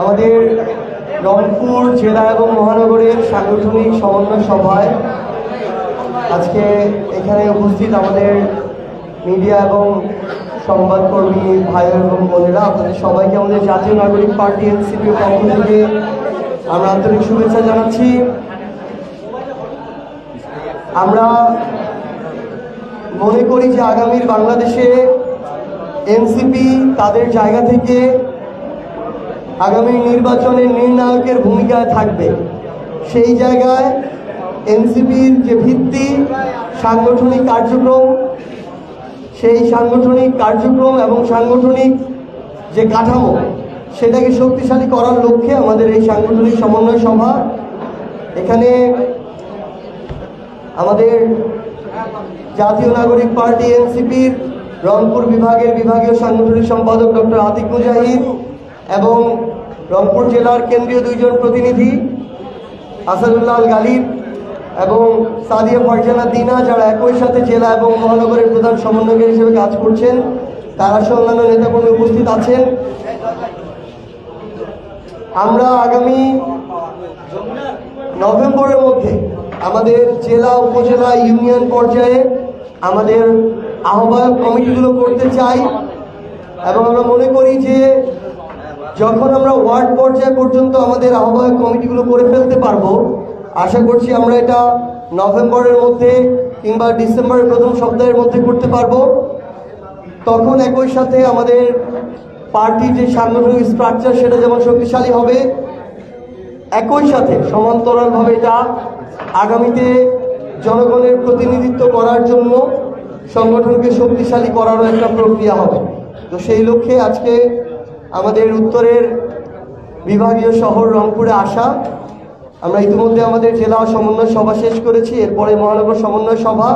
আমাদের রংপুর জেলা এবং মহানগরের সাংগঠনিক সমন্বয় সভায় আজকে এখানে উপস্থিত আমাদের মিডিয়া এবং সংবাদকর্মী ভাই এবং বোনেরা, আপনাদের সবাইকে আমাদের জাতীয় নাগরিক পার্টি এনসিপির পক্ষ থেকে আমরা আন্তরিক শুভেচ্ছা জানাচ্ছি। আমরা মনে করি যে আগামীর বাংলাদেশে এনসিপি তাদের জায়গা থেকে আগামী নির্বাচনে নির্ণায়কের ভূমিকায় থাকবে। সেই জায়গায় এনসিপির যে ভিত্তি, সাংগঠনিক কার্যক্রম, সেই সাংগঠনিক কার্যক্রম এবং সাংগঠনিক যে কাঠামো, সেটাকে শক্তিশালী করার লক্ষ্যে আমাদের এই সাংগঠনিক সমন্বয় সভা, এখানে আমাদের জাতীয় নাগরিক পার্টি এনসিপির রংপুর বিভাগের বিভাগীয় সাংগঠনিক সম্পাদক ডক্টর আতিক মুজাহিদ এবং রংপুর জেলার কেন্দ্রীয় দুইজন প্রতিনিধি আসাদুল্লাহ গালিব এবং সাদিয়া ফারজানা দিনা যারা একই সাথে জেলা এবং মহানগরের প্রধান সমন্বয়কারী হিসেবে কাজ করছেন, তারা সহ অন্যান্য নেতাকর্মী উপস্থিত আছেন। আমরা আগামী নভেম্বরের মধ্যে আমাদের জেলা, উপজেলা, ইউনিয়ন পর্যায়ে আমাদের আহ্বায়ক কমিটিগুলো করতে চাই এবং আমরা মনে করি যে যখন আমরা ওয়ার্ড পর্যায় পর্যন্ত আমাদের আহ্বায়ক কমিটিগুলো করে ফেলতে পারব, আশা করছি আমরা এটা নভেম্বরের মধ্যে কিংবা ডিসেম্বরের প্রথম সপ্তাহের মধ্যে করতে পারব। তখন একই সাথে আমাদের পার্টির যে সাংগঠনিক স্ট্রাকচার সেটা যেমন শক্তিশালী হবে, একই সাথে সমান্তরালভাবে এটা আগামীতে জনগণের প্রতিনিধিত্ব করার জন্য সংগঠনকে শক্তিশালী করারও একটা প্রক্রিয়া হবে। তো সেই লক্ষ্যে আজকে আমাদের উত্তরের বিভাগীয় শহর রংপুরে আসা। আমরা ইতিমধ্যে আমাদের জেলা সমন্বয় সভা শেষ করেছি, এরপরে মহানগর সমন্বয় সভা।